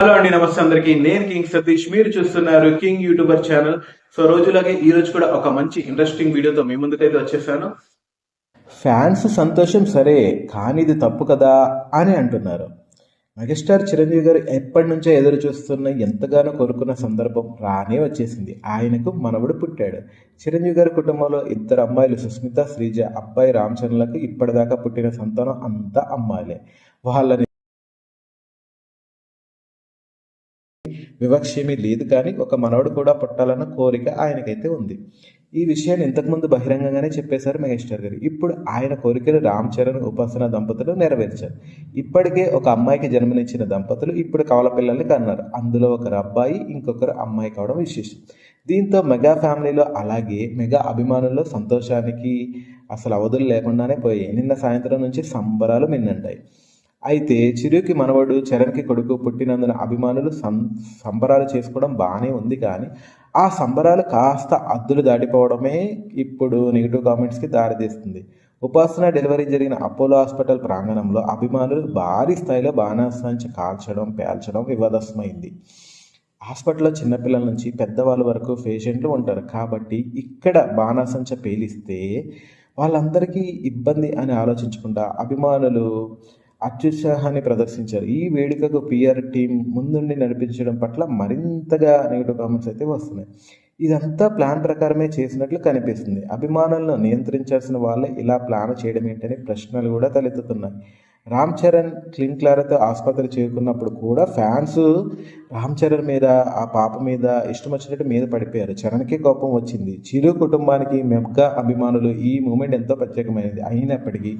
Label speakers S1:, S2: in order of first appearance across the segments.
S1: Hello అండి నమస్తే అందరికి. నేను కింగ్ సతీష్. మీరు చూస్తున్నారు కింగ్ యూట్యూబర్ ఛానల్. సో రోజులాగే ఈ రోజు కూడా ఒక మంచి ఇంట్రెస్టింగ్ వీడియోతో మీ ముందుకైతే వచ్చేసాను. ఫ్యాన్స్ సంతోషం సరే కానీ ఇది తప్పు కదా అని అంటున్నారు. మెగాస్టార్ చిరంజీవి గారు ఎప్పటి నుంచో ఎదురు చూస్తున్న ఎంతగానో కోరుకున్న సందర్భం రానే వచ్చేసింది. ఆయనకు మనవడు పుట్టాడు. చిరంజీవి గారి కుటుంబంలో ఇద్దరు అమ్మాయిలు సుస్మిత శ్రీజ అబ్బాయి రామచంద్రలకు ఇప్పటిదాకా పుట్టిన సంతానం అంతా అమ్మాయిలే. వాళ్ళని వివక్ష ఏమీ లేదు కానీ ఒక మనవడు కూడా పుట్టాలన్న కోరిక ఆయనకైతే ఉంది. ఈ విషయాన్ని ఇంతకుముందు బహిరంగంగానే చెప్పేశారు మహేశ్వర్ గారు. ఇప్పుడు ఆయన కోరికను రామ్ చరణ్ ఉపాసన దంపతులు నెరవేర్చారు. ఇప్పటికే ఒక అమ్మాయికి జన్మనిచ్చిన దంపతులు ఇప్పుడు కవల పిల్లల్ని కన్నారు. అందులో ఒకరు అబ్బాయి ఇంకొకరు అమ్మాయి కావడం విశేషం. దీంతో మెగా ఫ్యామిలీలో అలాగే మెగా అభిమానుల్లో సంతోషానికి అసలు అవధులు లేకుండానే పోయాయి. నిన్న సాయంత్రం నుంచి సంబరాలు మిన్నంటాయి. అయితే చిరుకి మనవడు చరణ్కి కొడుకు పుట్టినందున అభిమానులు సం సంబరాలు చేసుకోవడం బాగానే ఉంది కానీ ఆ సంబరాలు కాస్త అద్దులు దాటిపోవడమే ఇప్పుడు నెగిటివ్ కామెంట్స్కి దారితీస్తుంది. ఉపాసన డెలివరీ జరిగిన అపోలో హాస్పిటల్ ప్రాంగణంలో అభిమానులు భారీ స్థాయిలో బాణాసంచి కాల్చడం పేల్చడం వివాదాస్మైంది హాస్పిటల్లో చిన్నపిల్లల నుంచి పెద్దవాళ్ళ వరకు పేషెంట్లు ఉంటారు కాబట్టి ఇక్కడ బాణాసంచ పేలిస్తే వాళ్ళందరికీ ఇబ్బంది అని ఆలోచించకుండా అభిమానులు అత్యుత్సాహాన్ని ప్రదర్శించారు. ఈ వేడుకకు పిఆర్ టీం ముందుండి నడిపించడం పట్ల మరింతగా నెగిటివ్ కామెంట్స్ అయితే వస్తున్నాయి. ఇదంతా ప్లాన్ ప్రకారమే చేసినట్లు కనిపిస్తుంది. అభిమానులను నియంత్రించాల్సిన వాళ్ళే ఇలా ప్లాన్ చేయడం ఏంటనే ప్రశ్నలు కూడా తలెత్తుతున్నాయి. రామ్ చరణ్ క్లింక్లారతో ఆసుపత్రి చేరుకున్నప్పుడు కూడా ఫ్యాన్స్ రామ్ చరణ్ మీద ఆ పాప మీద ఇష్టం వచ్చినట్టు మీద పడిపోయారు. చరణ్కి కోపం వచ్చింది. చిరు కుటుంబానికి మెగ్గా అభిమానులు ఈ మూమెంట్ ఎంతో ప్రత్యేకమైనది. అయినప్పటికీ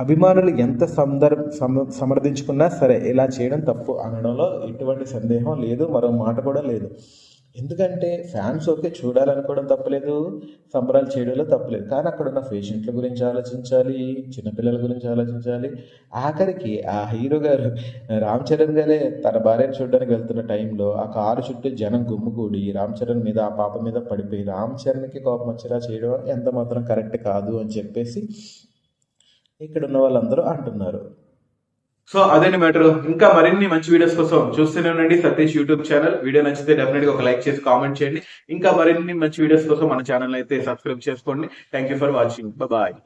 S1: అభిమానులు ఎంత సందర్ సమ సమర్థించుకున్నా సరే ఇలా చేయడం తప్పు అనడంలో ఎటువంటి సందేహం లేదు. మరో మాట కూడా లేదు. ఎందుకంటే ఫ్యాన్స్ ఓకే చూడాలనుకోవడం తప్పలేదు సంబరాలు చేయడంలో తప్పలేదు. కానీ అక్కడ ఉన్న పేషెంట్ల గురించి ఆలోచించాలి చిన్నపిల్లల గురించి ఆలోచించాలి. ఆఖరికి ఆ హీరో గారు రామ్ చరణ్ గారే తన భార్యను చూడడానికి వెళ్తున్న టైంలో ఆ కారు చుట్టూ జనం గుమ్ముగూడి రామ్ చరణ్ మీద ఆ పాప మీద పడిపోయి రామ్ చరణ్కి కోపం వచ్చేలా చేయడం ఎంత మాత్రం కరెక్ట్ కాదు అని చెప్పేసి ఇక్కడ ఉన్న వాళ్ళందరూ అంటున్నారు. సో అదండి మ్యాటర్? ఇంకా మరిన్ని మంచి వీడియోస్ కోసం చూస్తూనే ఉండండి సతీష్ యూట్యూబ్ ఛానల్. వీడియో నచ్చితే డెఫినెట్గా ఒక లైక్ చేసి కామెంట్ చేయండి. ఇంకా మరిన్ని మంచి వీడియోస్ కోసం మన ఛానల్ అయితే సబ్స్క్రైబ్ చేసుకోండి. Thank you for watching bye